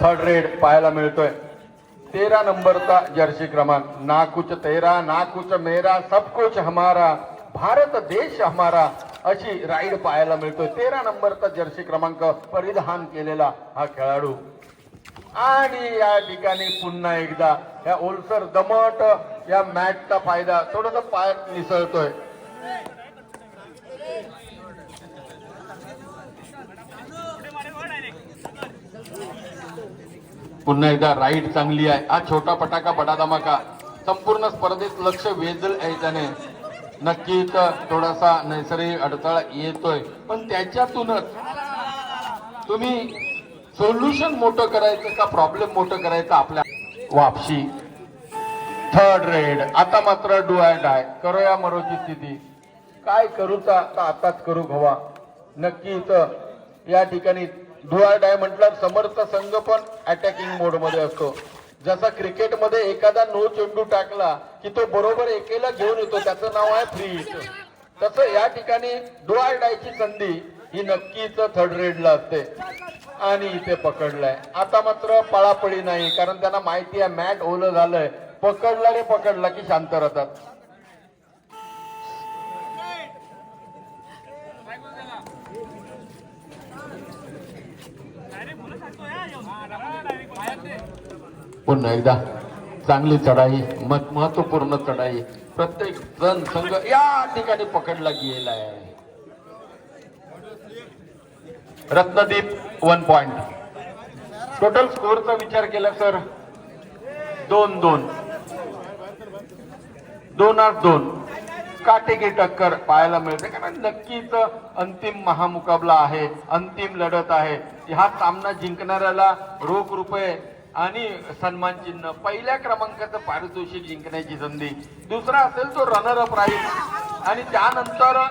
Third red पाहायला मिळतोय. तेरा नंबरचा जर्सी क्रमांक. ना कुछ तेरा ना कुछ मेरा सब कुछ हमारा भारत देश हमारा अशी राईड पाहायला मिळतोय. तेरा नंबरचा जर्सी क्रमांक परिधान केलेला हा खेळाडू. आणि या ठिकाणी पुन्हा एकदा या ओलसर दमट या मॅचचा फायदा थोडस पायात निसळतोय पुन्हा एकदा राईड चांगली आहे. हा छोटा फटाका बडा धमाका संपूर्ण स्पर्धेत लक्ष वेधल आहे त्याने. नक्कीच थोडासा नैसर्गिक अडथळा येतोय. पण त्याच्यातूनच तुम्ही सोल्युशन मोठं करायचं का प्रॉब्लेम मोठं करायचं आपल्या वापशी? थर्ड रेड आता मात्र डू आय डाय. करूया मरोची स्थिती. काय करूचा आताच करू हवा नक्कीच या ठिकाणी डुआर डाय म्हटलं समर्थ संघ पण अटॅकिंग मोडमध्ये असतो. जसा क्रिकेटमध्ये एखादा नो चेंडू टाकला की तो बरोबर एकेला घेऊन येतो त्याचं नाव आहे फ्री हिट तसं या ठिकाणी डुआर डायची संधी ही नक्कीच थर्ड रेडला असते. आणि इथे पकडलाय. आता मात्र पळापळी नाही कारण त्यांना माहिती आहे मॅट ओलं झालंय. पकडला रे पकडला की शांत राहतात. पुन्हा एकदा चांगली चढाई महत्त्वपूर्ण चढाई. प्रत्येक जण संघ या ठिकाणी पकडला गेला आहे रत्नदीप वन पॉइंट टोटल स्कोअरचा विचार केला सर दोन दोन. दोन आठ दोन. काटेकी टक्कर पाहायला मिळते. कारण नक्कीच अंतिम महामुकाबला आहे अंतिम लढत आहे. हा सामना जिंकणाऱ्याला रोख रुपये आणि सन्मान चिन्ह. पहिल्या क्रमांकाचं पारितोषिक जिंकण्याची संधी. दुसरा असेल तो रनर अप राहील. आणि त्यानंतर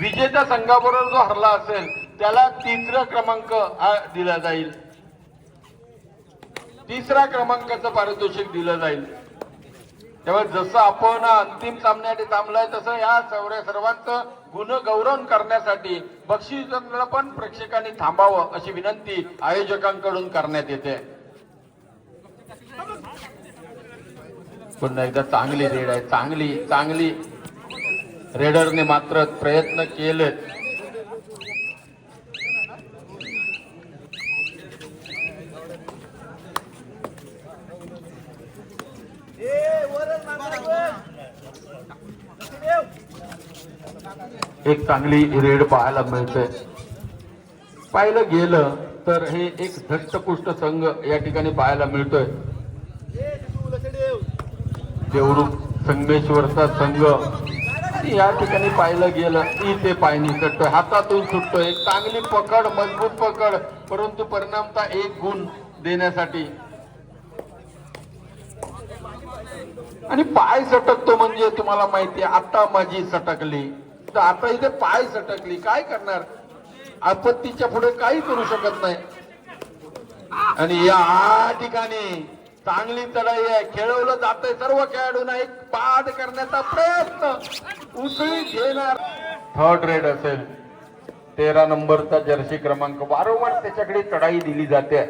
विजेत्या संघाबरोबर जो हरला असेल त्याला तिसरा क्रमांक दिला जाईल. तिसरा क्रमांकाचं पारितोषिक दिलं जाईल. तेव्हा जसं आपण अंतिम सामन्यासाठी थांबलाय तसं या सर्व सर्वांचं गुण गौरव करण्यासाठी बक्षीस पण प्रेक्षकांनी थांबावं अशी विनंती आयोजकांकडून करण्यात येते. पुन्हा एकदा चांगली रेड आहे. चांगली चांगली रेडरने मात्र प्रयत्न केलेत. एक चांगली रेड पाहायला मिळते. पाहिलं गेलं तर हे एक धट्टपुष्ट संघ या ठिकाणी पाहायला मिळतोय. देवरुख संगमेश्वरचा संघ. या ठिकाणी पाहिलं गेलं इथे पाय निसटतोय हातातून सुटतोय. एक चांगली पकड मजबूत पकड. परंतु परिणामता एक गुण देण्यासाठी. आणि पाय सटकतो म्हणजे तुम्हाला माहिती आहे आता माझी सटकली. तर आता इथे पाय सटकली. काय करणार? आपत्तीच्या पुढे काही करू शकत नाही. आणि या ठिकाणी चांगली चढाई आहे. खेळवलं जातंय सर्व खेळाडूंना. एक बाद करण्याचा प्रयत्न उसळी घेणार. थर्ड रेड असेल. तेरा नंबरचा जर्सी क्रमांक. वारंवार त्याच्याकडे चढाई दिली जाते.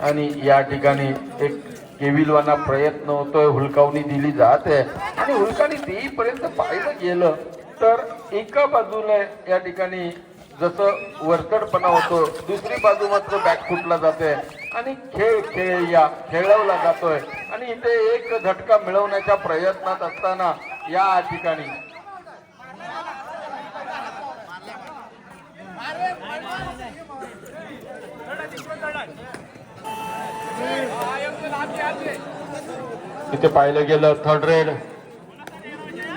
आणि या ठिकाणी एक केविलवाना प्रयत्न होतोय हुलकावणी दिली जाते. आणि हुलकावणी देईपर्यंत पाहिलं गेलं तर एका बाजूला या ठिकाणी जसं वरचडपणा होतो दुसरी बाजू मात्र बॅकफुटला जाते. आणि खेळ खेळ या खेळवला जातोय. आणि इथे एक झटका मिळवण्याच्या प्रयत्नात असताना या ठिकाणी इथे पाहिलं गेलं थर्ड रेड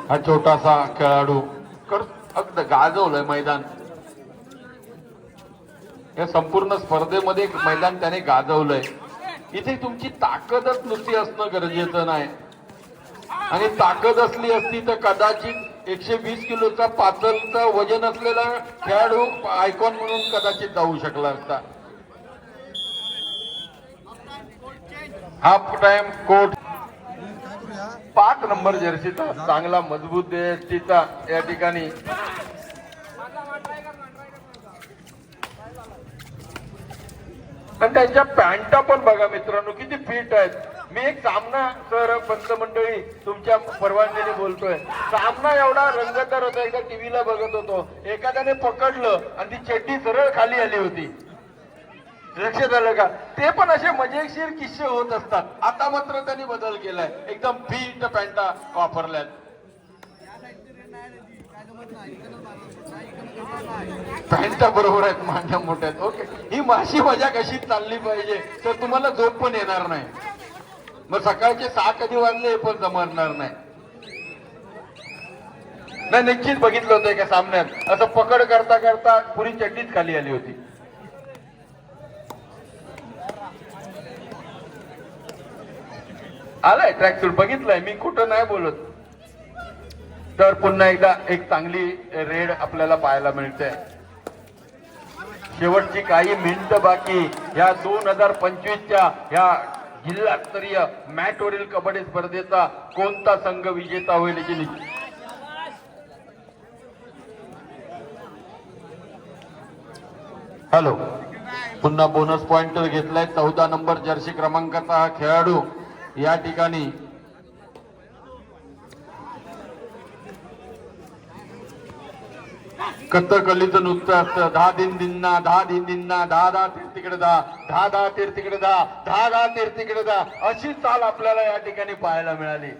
हा छोटासा खेळाडू. कर अगदी गाजवलंय मैदान. या संपूर्ण स्पर्धेमध्ये एक मैदान त्याने गाजवलंय. इथे तुमची ताकदच नुसती असणं गरजेचं नाही. आणि ताकद असली असती तर कदाचित एकशे वीस किलोचा पातळचा वजन असलेला खेळाडू आयकॉन म्हणून कदाचित जाऊ शकला असता. हाफ टाइम कोट पाच नंबर जर्सीचा चांगला मजबूत देशीचा या ठिकाणी. आणि त्यांच्या पॅन्टा पण बघा मित्रांनो किती फिट आहेत. मी एक सामना सर पंत मंडळी तुमच्या परवानगीने बोलतोय. सामना एवढा रंगतदार होता एकदा टीव्हीला बघत होतो. एखाद्याने पकडलं आणि ती चड्डी सरळ खाली आली होती. लक्षात आलं का? ते पण असे मजेशीर किस्से होत असतात. आता मात्र त्यांनी बदल केलाय. एकदम फिट पॅन्टा वापरल्यात. पॅन्टा बरोबर आहेत मांड्या मोठ्या आहेत ओके. ही माशी मजा कशी चालली पाहिजे? तर तुम्हाला झोप पण येणार नाही. मग सकाळचे सहा कधी वाजले हे पण जमणार नाही. नाही निश्चित बघितलं होतं एका सामन्यात. असं पकड करता करता पुरी चड्डीच खाली आली होती. आलाय ट्रॅक सूट बघितलंय. मी कुठं नाही बोलत. तर पुन्हा एकदा एक चांगली रेड आपल्याला पाहायला मिळते. शेवटची काही मिनिटं बाकी. या दोन हजार पंचवीसच्या ह्या जिल्हास्तरीय मॅटवरील कबड्डी स्पर्धेचा कोणता संघ विजेता होईल याची निश्चित. हॅलो पुन्हा बोनस पॉइंट घेतलाय. चौदा नंबर जर्सी क्रमांकाचा हा खेळाडू. या ठिकाणी कथकलीचं नृत्य असतं. दहा दिन दिन्ना दहा दिन दिन्ना दहा दहा तीर तिकडे दहा दहा दहा तीर तिकडे दहा दहा दहा तीर तिकडे दहा अशी चाल आपल्याला या ठिकाणी पाहायला मिळाली.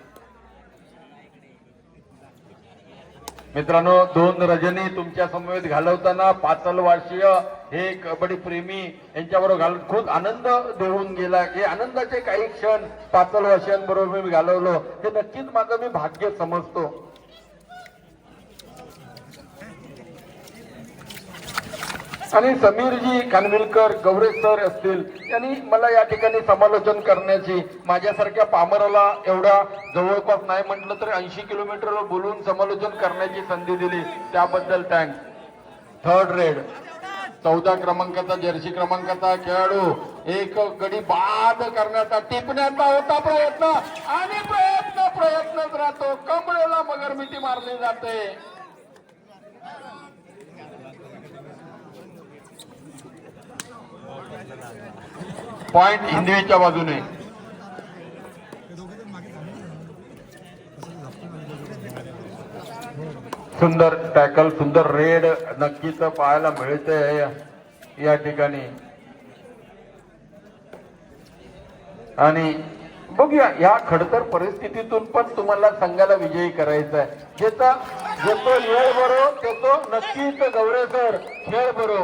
मित्रांनो दोन रजनी तुमच्या समवेत घालवताना पाचल वर्षीय हे कबड्डी प्रेमी यांच्याबरोबर घालून खूप आनंद देऊन गेला. हे आनंदाचे काही क्षण पाचल मी घालवलो. हे नक्कीच माझं मी भाग्य समजतो. आणि समीरजी खानविलकर गौरे सर असतील यांनी मला या ठिकाणी समालोचन करण्याची माझ्यासारख्या पामराला एवढा जवळपास नाही म्हटलं तर ऐंशी किलोमीटरवर बोलून समालोचन करण्याची संधी दिली. त्याबद्दल थँक्स थर्ड रेड चौदा क्रमांकाचा जर्सी क्रमांकाचा खेळाडू एक गडी बाद करण्याचा टिपण्याचा होता प्रयत्न आणि प्रयत्न प्रयत्नच राहतो. कमळेला मगर मिठी मारली जाते. पॉइंट हिंदवीच्या बाजूने. सुंदर टॅकल सुंदर रेड नक्कीच पाहायला मिळते या ठिकाणी. आणि बघूया या खडतर परिस्थितीतून पण तुम्हाला संघाला विजयी करायचा आहे ज्याचा जो वेळ बरो तो नक्कीच गौरे सर खेळ बरो.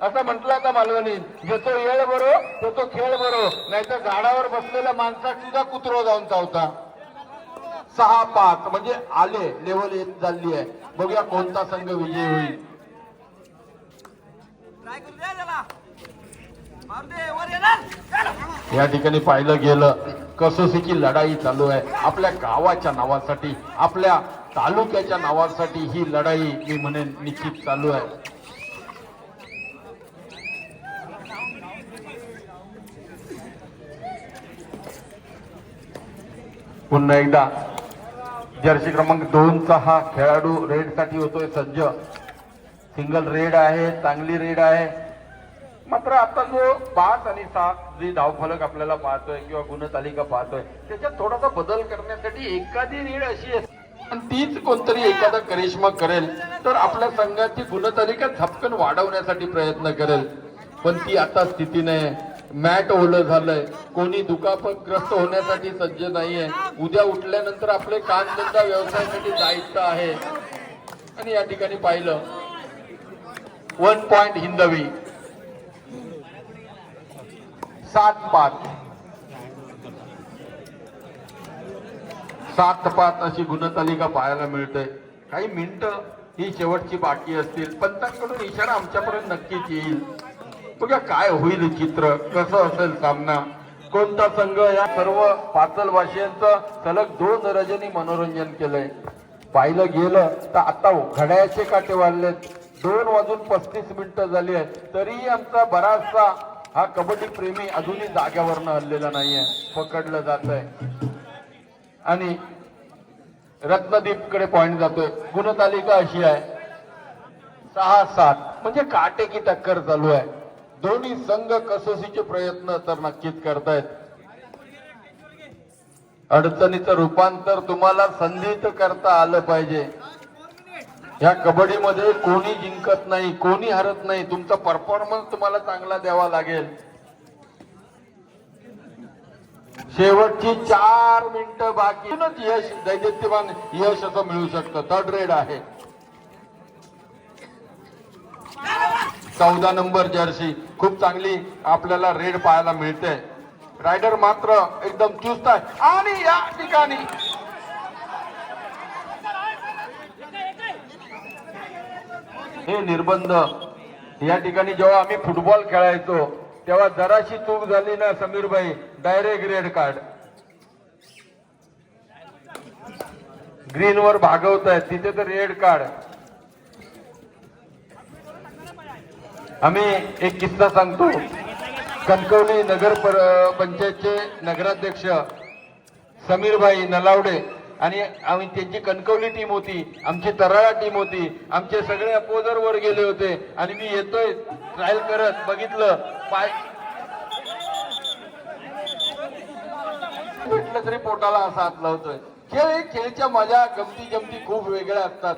असं म्हटलं का मालवणी? ज्याचा वेळ बरो तो तो खेळ बरो. नाहीतर झाडावर बसलेल्या माणसात सुद्धा कुत्रो जाऊन चावता. सहा पाच म्हणजे आले लेवल येत चालली आहे. बघूया कोणता संघ विजयी होईल. या ठिकाणी पाहिलं गेलं कसोशीची लढाई चालू आहे. आपल्या गावाच्या नावासाठी आपल्या तालुक्याच्या नावासाठी ही लढाई मी म्हणेन निश्चित चालू आहे. पुन्हा एकदा जर्सी क्रमांक दोनचा हा खेळाडू रेडसाठी होतोय सज्ज. सिंगल रेड आहे चांगली रेड आहे. मात्र आता जो पाच आणि सात जी धावफलक आपल्याला पाहतोय किंवा गुणतालिका पाहतोय त्याच्यात थोडासा बदल करण्यासाठी एखादी रेड अशी असते पण तीच कोणतरी एखादा करिश्मा करेल तर आपल्या संघाची गुणतालिका झपकन वाढवण्यासाठी प्रयत्न करेल. पण ती आता स्थिती नाही मॅट ओलं झालंय. कोणी दुखापतग्रस्त होण्यासाठी सज्ज नाहीये. उद्या उठल्यानंतर आपले कामधंदा व्यवसायासाठी जायचं आहे. आणि या ठिकाणी पाहिलं. वन पॉइंट हिंदवी. सात पाच सात पाच अशी गुणतालिका पाहायला मिळते. काही मिनिटं ही शेवटची बाकी असतील. पंतांकडून इशारा आमच्यापर्यंत नक्कीच येईल. बघा काय होईल चित्र? कसं असेल सामना? कोणता संघ या सर्व पाचल वाशियांचं सलग दोन रजनी मनोरंजन केलंय? पाहिलं गेलं तर आता घड्याचे काटे वाढलेत. दोन वाजून पस्तीस मिनिटं झाली आहेत. तरीही आमचा बराचसा हा कबड्डी प्रेमी अजूनही जाग्यावरनं हल्लेला नाहीये. पकडलं जात आहे आणि रत्नदीपकडे पॉइंट जातोय. गुणतालिका अशी आहे. सहा सात. म्हणजे काटेकी टक्कर चालू आहे. दोन्ही संघ कसोसीचे प्रयत्न तर नक्कीच करतायत. अडचणीचं रूपांतर तुम्हाला संधीत करता आलं पाहिजे. या कबड्डीमध्ये कोणी जिंकत नाही कोणी हरत नाही तुमचा परफॉर्मन्स तुम्हाला चांगला द्यावा लागेल. शेवटची चार मिनिटं बाकी. यश दैदित्यवान यश असं मिळू शकतं. थर्ड रेड आहे. चौदा नंबर जर्सी. खूप चांगली आपल्याला रेड पाहायला मिळते. रायडर मात्र एकदम चुस्त आहे. आणि या ठिकाणी हे निर्बंध या ठिकाणी जेव्हा आम्ही फुटबॉल खेळायचो तेव्हा जराशी चूक झाली ना समीरबाई डायरेक्ट रेड कार्ड ग्रीन वर भागवत आहेत तिथे तर रेड कार्ड आम्ही एक किस्सा सांगतो. कणकवली नगर पर- पंचायतचे नगराध्यक्ष समीरभाई नलावडे आणि आम्ही त्यांची कणकवली टीम होती आमची तराळा टीम होती आमचे सगळे अपोजर वर गेले होते. आणि मी येतोय ट्रायल करत बघितलं पाय म्हटलं तरी पोटाला असा हात लावतोय. खेळ हे खेळच्या मजा गमती जमती खूप वेगळ्या असतात.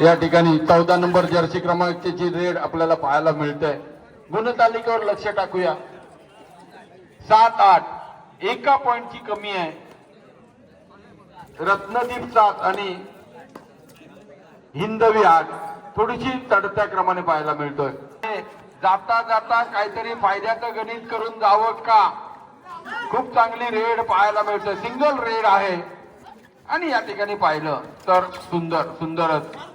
या ठिकाणी चौदा नंबर जर्सी क्रमांकाची रेड आपल्याला पाहायला मिळते. गुणतालिकेवर लक्ष टाकूया. सात आठ. एका पॉइंटची कमी आहे. रत्नदीप सात आणि हिंदवी आठ. थोडीशी चढत्या क्रमाने पाहायला मिळतोय. जाता जाता काहीतरी फायद्याचं गणित करून जावं का? खूप चांगली रेड पाहायला मिळतोय सिंगल रेड आहे. आणि या ठिकाणी पाहिलं तर सुंदर सुंदरच.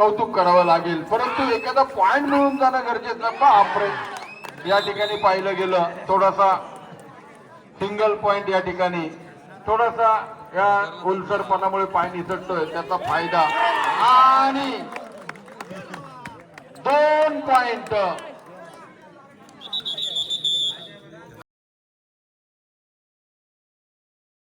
कौतुक करावं लागेल. परंतु एखादा पॉइंट मिळून जाणं गरजेचं बापरे. या ठिकाणी पाहिलं गेलं थोडासा सिंगल पॉइंट या ठिकाणी. थोडासा या उलसरपणामुळे पाय निसटतोय. त्याचा फायदा. आणि दोन पॉइंट